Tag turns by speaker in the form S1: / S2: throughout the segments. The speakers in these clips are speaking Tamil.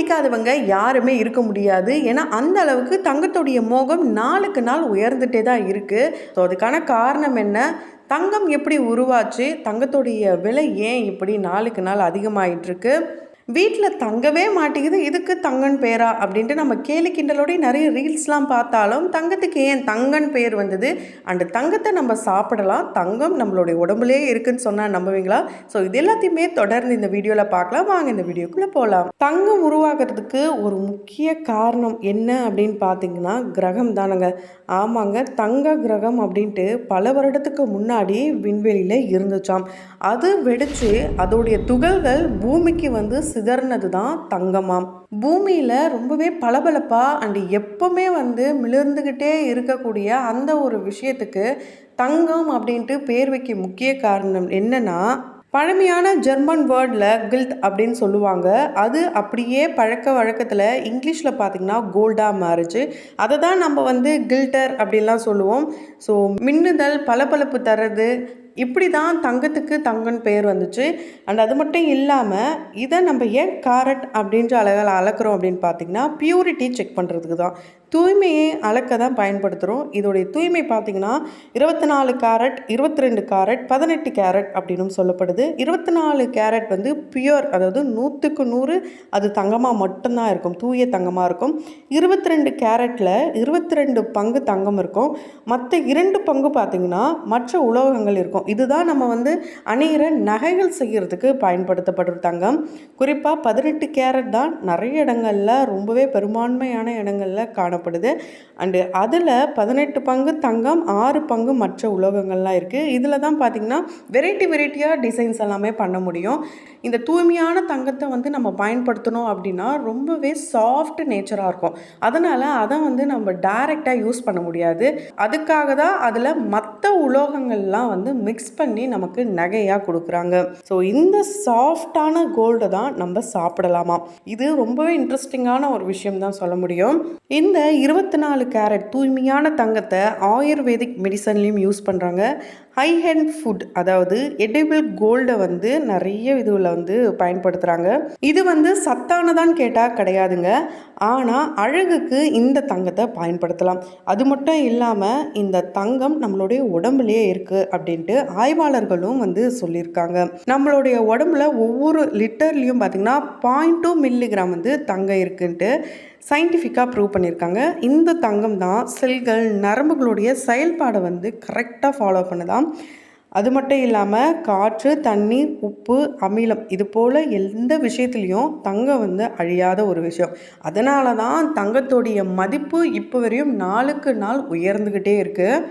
S1: பிடிக்காதவங்க யாருமே இருக்க முடியாது. ஏன்னா அந்த அளவுக்கு தங்கத்துடைய மோகம் நாளுக்கு நாள் உயர்ந்துட்டே தான் இருக்குது ஸோ அதுக்கான காரணம் என்ன? தங்கம் எப்படி உருவாச்சு? தங்கத்துடைய விலை ஏன் இப்படி நாளுக்கு நாள் அதிகமாகிட்டு இருக்கு? வீட்டில் தங்கவே மாட்டேங்குது இதுக்கு தங்கன் பேரா? அப்படின்ட்டு நம்ம கேலி கிண்டலோடய நிறைய ரீல்ஸ்லாம் பார்த்தாலும் தங்கத்துக்கு ஏன் தங்கன் பேர் வந்தது? அண்டு தங்கத்தை நம்ம சாப்பிடலாம் தங்கம் நம்மளுடைய உடம்புலேயே இருக்குன்னு சொன்னால் நம்புவீங்களா? ஸோ இது எல்லாத்தையுமே தொடர்ந்து இந்த வீடியோவில் பார்க்கலாம். வாங்க இந்த வீடியோக்குள்ளே போகலாம் தங்கம் உருவாகிறதுக்கு ஒரு முக்கிய காரணம் என்ன அப்படின்னு பார்த்தீங்கன்னா கிரகம் தானங்க. ஆமாங்க தங்க கிரகம் அப்படின்ட்டு பல வருடத்துக்கு முன்னாடி விண்வெளியில் இருந்துச்சாம். அது வெடித்து அதோடைய துகள்கள் பூமிக்கு வந்து சிதறினது தான் தங்கமாம். பூமியில் ரொம்பவே பளபளப்பாக அண்ட் எப்பவுமே வந்து மிளிர்ந்துக்கிட்டே இருக்கக்கூடிய அந்த ஒரு விஷயத்துக்கு தங்கம் அப்படின்ட்டு பேர் வைக்க முக்கிய காரணம் என்னன்னா பழமையான ஜெர்மன் வேர்டில் கில்ட் அப்படின்னு சொல்லுவாங்க. அது அப்படியே பழக்க வழக்கத்தில் இங்கிலீஷில் பார்த்திங்கன்னா கோல்டாக மாறுச்சு அதை தான் நம்ம வந்து கில்டர் அப்படின்லாம் சொல்லுவோம். ஸோ மின்னுதல் பளபளப்பு தர்றது இப்படி தான் தங்கத்துக்கு தங்கன் பெயர் வந்துச்சு. அண்ட் அது மட்டும் இல்லாமல் இதை நம்ம ஏன் காரட் அப்படின்ற அழகால் அளக்குறோம் அப்படின்னு பார்த்தீங்கன்னா பியூரிட்டி செக் பண்ணுறதுக்கு தான் தூய்மையை அளக்க தான் பயன்படுத்துகிறோம் இதோடைய தூய்மை பார்த்திங்கன்னா இருபத்தி நாலு கேரட் இருபத்தி ரெண்டு கேரட் பதினெட்டு கேரட் அப்படின்னு சொல்லப்படுது. இருபத்தி நாலு கேரட் வந்து பியூர் அதாவது நூற்றுக்கு நூறு அது தங்கமாக மட்டும்தான் இருக்கும். தூய தங்கமாக இருக்கும். இருபத்தி ரெண்டு கேரட்டில் இருபத்தி ரெண்டு பங்கு தங்கம் இருக்கும். மற்ற இரண்டு பங்கு பார்த்திங்கன்னா மற்ற உலோகங்கள் இருக்கும். இதுதான் நம்ம வந்து அணிகிற நகைகள் செய்கிறதுக்கு பயன்படுத்தப்படுற தங்கம். குறிப்பாக பதினெட்டு கேரட் தான் நிறைய இடங்களில் ரொம்பவே பெரும்பான்மையான இடங்களில் காணப்படும் காணப்படுது அண்டு அதில் பதினெட்டு பங்கு தங்கம் ஆறு பங்கு மற்ற உலோகங்கள்லாம் இருக்குது இதில் தான் பார்த்திங்கன்னா வெரைட்டி வெரைட்டியாக டிசைன்ஸ் எல்லாமே பண்ண முடியும். இந்த தூய்மையான தங்கத்தை வந்து நம்ம பயன்படுத்தணும் அப்படின்னா ரொம்பவே சாஃப்ட் நேச்சராக இருக்கும். அதனால் அதை வந்து நம்ம டைரெக்டாக யூஸ் பண்ண முடியாது. அதுக்காக தான் அதில் மற்ற உலோகங்கள்லாம் வந்து மிக்ஸ் பண்ணி நமக்கு நகையாக கொடுக்குறாங்க. ஸோ இந்த சாஃப்டான கோல்டை தான் நம்ம சாப்பிடலாமா? இது ரொம்பவே இன்ட்ரெஸ்டிங்கான ஒரு விஷயம் தான் சொல்ல முடியும். இந்த இருபத்தி நாலு கேரட் தூய்மையான தங்கத்தை ஆயுர்வேதிக் மெடிசன்லேயும் யூஸ் பண்ணுறாங்க ஹை ஹெண்ட் ஃபுட் அதாவது எடிபிள் கோல்டை வந்து நிறைய இதுவில் வந்து பயன்படுத்துகிறாங்க இது வந்து சத்தானதான்னு கேட்டால் கிடையாதுங்க. ஆனால் அழகுக்கு இந்த தங்கத்தை பயன்படுத்தலாம். அது மட்டும் இல்லாமல் இந்த தங்கம் நம்மளுடைய உடம்புலேயே இருக்குது அப்படின்ட்டு ஆய்வாளர்களும் வந்து சொல்லியிருக்காங்க. நம்மளுடைய உடம்புல ஒவ்வொரு லிட்டர்லேயும் பார்த்திங்கன்னா பாயிண்ட் டூ மில்லிகிராம் வந்து தங்கம் இருக்குன்ட்டு சயின்டிஃபிக்காக ப்ரூவ் பண்ணியிருக்காங்க. இந்த தங்கம் தான் செல்கள் நரம்புகளுடைய செயல்பாடை வந்து கரெக்டாக ஃபாலோ பண்ணுதான். அது மட்டும் இல்லாமல் காற்று தண்ணீர் உப்பு அமிலம் இது போல் எந்த விஷயத்துலையும் தங்கம் வந்து அழியாத ஒரு விஷயம். அதனால தான் தங்கத்தோடைய மதிப்பு இப்போ வரையும் நாளுக்கு நாள் உயர்ந்துக்கிட்டே இருக்குது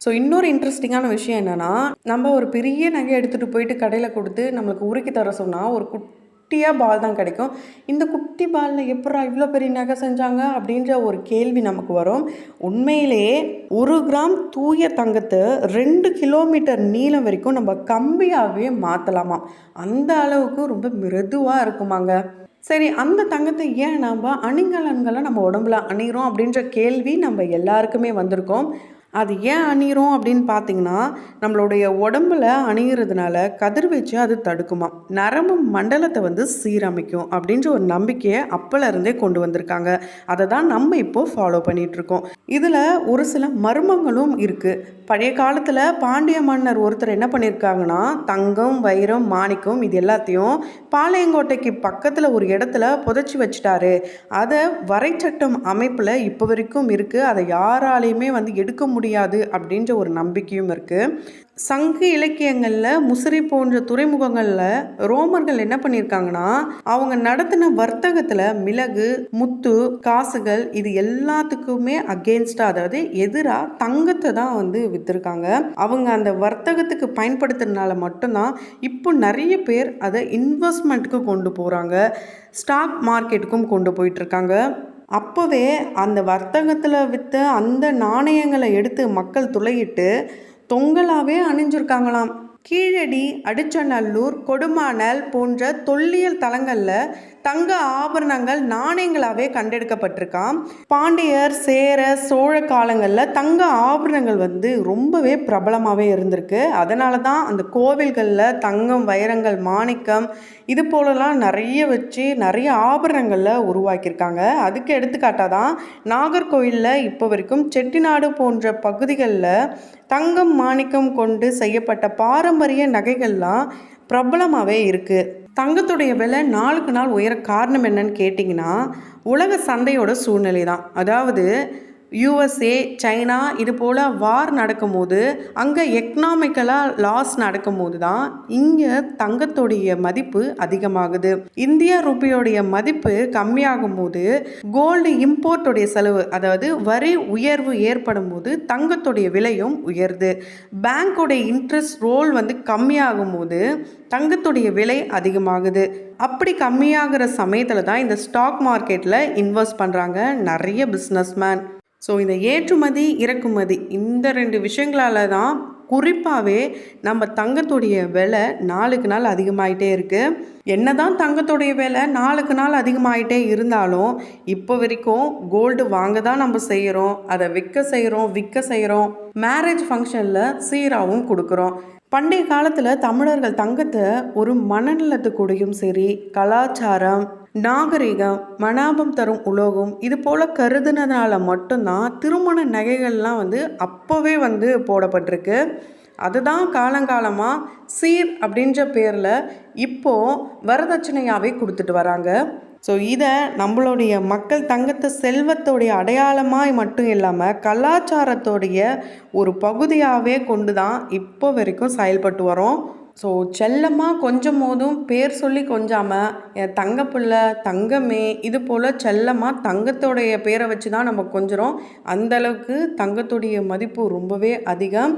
S1: ஸோ இன்னொரு இன்ட்ரெஸ்டிங்கான விஷயம் என்னென்னா நம்ம ஒரு பெரிய நகை எடுத்துகிட்டு போயிட்டு கடையில் கொடுத்து நம்மளுக்கு உருக்கி தர சொன்னால் ஒரு குட் குட்டியாக பால் தான் கிடைக்கும். இந்த குட்டி பாலில் எப்படா இவ்வளோ பெரிய நகை செஞ்சாங்க அப்படின்ற ஒரு கேள்வி நமக்கு வரும். உண்மையிலேயே ஒரு கிராம் தூய தங்கத்தை ரெண்டு கிலோமீட்டர் நீளம் வரைக்கும் நம்ம கம்பியாகவே மாற்றலாமா அந்த அளவுக்கு ரொம்ப மிருதுவாக இருக்குமாங்க. சரி அந்த தங்கத்தை ஏன் நாம் அணிகலன்களை நம்ம உடம்புல அணிகிறோம் அப்படின்ற கேள்வி நம்ம எல்லாருக்குமே வந்திருக்கோம். அது ஏன் அணிகிறோம் அப்படின்னு பார்த்தீங்கன்னா நம்மளுடைய உடம்புல அணிகிறதுனால கதிர்வீச்சு அது தடுக்குமா நரம்பு மண்டலத்தை வந்து சீரமைக்கும் அப்படின்ற ஒரு நம்பிக்கையை அப்போலேருந்தே கொண்டு வந்திருக்காங்க. அதை தான் நம்ம இப்போது ஃபாலோ பண்ணிகிட்ருக்கோம் இதில் ஒரு சில மர்மங்களும் இருக்குது பழைய காலத்தில் பாண்டிய மன்னர் ஒருத்தர் என்ன பண்ணியிருக்காங்கன்னா தங்கம் வைரம் மாணிக்கம் இது எல்லாத்தையும் பாளையங்கோட்டைக்கு பக்கத்தில் ஒரு இடத்துல புதைச்சி வச்சிட்டாரு. அதை வரைச்சட்டம் அமைப்பில் இப்போ வரைக்கும் இருக்குது அதை யாராலையுமே வந்து எடுக்க முடியாது அப்படின்ற ஒரு நம்பிக்கையும் இருக்குது சங்கு இலக்கியங்களில் முசிறி போன்ற துறைமுகங்களில் ரோமர்கள் என்ன பண்ணியிருக்காங்கன்னா அவங்க நடத்தின வர்த்தகத்தில் மிளகு முத்து காசுகள் இது எல்லாத்துக்குமே அகேன்ஸ்டாக அதாவது எதிராக தங்கத்தை தான் வந்து விற்றுருக்காங்க அவங்க அந்த வர்த்தகத்துக்கு பயன்படுத்துறதுனால மட்டும்தான் இப்போ நிறைய பேர் அதை இன்வெஸ்ட்மெண்ட்டுக்கு கொண்டு போகிறாங்க ஸ்டாக் மார்க்கெட்டுக்கும் கொண்டு போயிட்டுருக்காங்க. அப்போவே அந்த வர்த்தகத்தில் விற்ற அந்த நாணயங்களை எடுத்து மக்கள் துளையிட்டு தொங்கலாகவே அணிஞ்சிருக்காங்களாம். கீழடி அடிச்சநல்லூர் கொடுமானல் போன்ற தொல்லியல் தலங்களில் தங்க ஆபரணங்கள் நாணயங்களாகவே கண்டெடுக்கப்பட்டிருக்கான் பாண்டியர் சேர சோழ காலங்களில் தங்க ஆபரணங்கள் வந்து ரொம்பவே பிரபலமாகவே இருந்திருக்கு. அதனால தான் அந்த கோவில்களில் தங்கம் வைரங்கள் மாணிக்கம் இது போலலாம் நிறைய வச்சு நிறைய ஆபரணங்களில் உருவாக்கியிருக்காங்க. அதுக்கு எடுத்துக்காட்டாக தான் நாகர்கோயிலில் இப்போ வரைக்கும் செட்டிநாடு போன்ற பகுதிகளில் தங்கம் மாணிக்கம் கொண்டு செய்யப்பட்ட பாரம்பரிய நகைகள்லாம் பிரபலமாகவே இருக்குது தங்கத்துடைய விலை நாளுக்கு நாள் உயர காரணம் என்னன்னு கேட்டிங்கன்னா உலக சந்தையோட சூழ்நிலை தான் அதாவது யூஎஸ்ஏ சைனா இது போல் வார் நடக்கும்போது அங்கே எக்கனாமிக்கலாக லாஸ் நடக்கும்போது தான் இங்கே தங்கத்துடைய மதிப்பு அதிகமாகுது. இந்தியா ரூபியோடைய மதிப்பு கம்மியாகும் போது கோல்டு இம்போர்ட்டுடைய செலவு அதாவது வரி உயர்வு ஏற்படும் போது தங்கத்துடைய விலையும் உயருது. பேங்க்கோடைய இன்ட்ரெஸ்ட் ரோல் வந்து கம்மியாகும் போது தங்கத்துடைய விலை அதிகமாகுது. அப்படி கம்மியாகிற சமயத்தில் தான் இந்த ஸ்டாக் மார்க்கெட்டில் இன்வெஸ்ட் பண்ணுறாங்க நிறைய பிஸ்னஸ்மேன் ஸோ இந்த ஏற்றுமதி இறக்குமதி இந்த ரெண்டு விஷயங்களால தான் குறிப்பாகவே நம்ம தங்கத்துடைய விலை நாளுக்கு நாள் அதிகமாகிட்டே இருக்குது என்னதான் தங்கத்துடைய விலை நாளுக்கு நாள் அதிகமாகிட்டே இருந்தாலும் இப்போ வரைக்கும் கோல்டு வாங்க தான் நம்ம செய்கிறோம் அதை விற்க செய்கிறோம் விற்க செய்கிறோம் மேரேஜ் ஃபங்க்ஷனில் சீராகவும் கொடுக்குறோம். பண்டைய காலத்தில் தமிழர்கள் தங்கத்தை ஒரு மனநலத்துக்கூடையும் சரி கலாச்சாரம் நாகரிகம் மனாபம் தரும் உலோகம் இது போல் கருதுனதுனால மட்டும்தான் திருமண நகைகள்லாம் வந்து அப்போவே வந்து போடப்பட்டிருக்கு. அதுதான் காலங்காலமாக சீர் அப்படின்ற பேரில் இப்போது வரதட்சணையாகவே கொடுத்துட்டு வராங்க. ஸோ இதை நம்மளுடைய மக்கள் தங்கத்தை செல்வத்தோடைய அடையாளமாய் மட்டும் இல்லாமல் கலாச்சாரத்தோடைய ஒரு பகுதியாகவே கொண்டு தான் இப்போ வரைக்கும் செயல்பட்டு வரோம். ஸோ செல்லமாக கொஞ்சம் போதும் பேர் சொல்லி கொஞ்சாமல் என் தங்க பிள்ளை தங்கமே இது போல் செல்லமாக தங்கத்தோடைய பேரை வச்சு தான் நம்ம கொஞ்சுறோம். அந்தளவுக்கு தங்கத்துடைய மதிப்பு ரொம்பவே அதிகம்.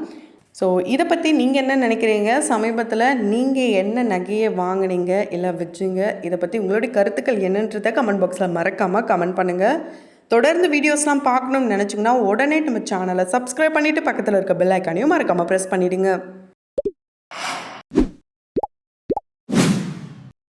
S1: ஸோ இதை பற்றி நீங்கள் என்ன நினைக்கிறீங்க? சமீபத்தில் நீங்கள் என்ன நகையை வாங்குனீங்க? இல்லை வச்சுங்க? இதை பற்றி உங்களுடைய கருத்துக்கள் என்னன்றதை கமெண்ட் பாக்ஸில் மறக்காமல் கமெண்ட் பண்ணுங்கள் தொடர்ந்து வீடியோஸ்லாம் பார்க்கணும்னு நினச்சிங்கன்னா உடனே நம்ம சேனலை சப்ஸ்கிரைப் பண்ணிவிட்டு பக்கத்தில் இருக்க பெல் ஐக்கானையும் மறக்காமல் ப்ரெஸ் பண்ணிவிடுங்க